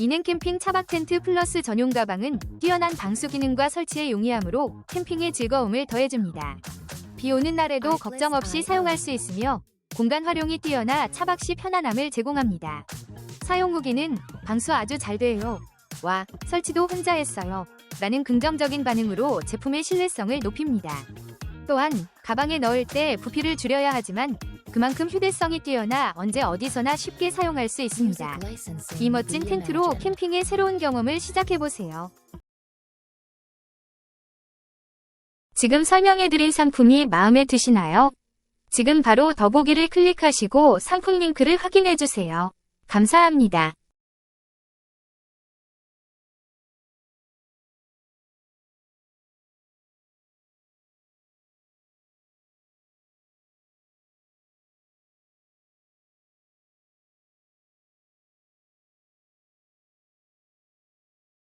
기능 캠핑 차박 텐트 플러스 전용 가방은 뛰어난 방수 기능과 설치에 용이하므로 캠핑의 즐거움을 더해줍니다. 비 오는 날에도 걱정 없이 사용할 수 있으며 공간 활용이 뛰어나 차박 시 편안함을 제공합니다. 사용 후기는 방수 아주 잘 돼요. 와, 설치도 혼자 했어요. 라는 긍정적인 반응으로 제품의 신뢰성을 높입니다. 또한 가방에 넣을 때 부피를 줄여야 하지만 그만큼 휴대성이 뛰어나 언제 어디서나 쉽게 사용할 수 있습니다. 이 멋진 텐트로 캠핑의 새로운 경험을 시작해보세요. 지금 설명해드린 상품이 마음에 드시나요? 지금 바로 더보기를 클릭하시고 상품 링크를 확인해주세요. 감사합니다.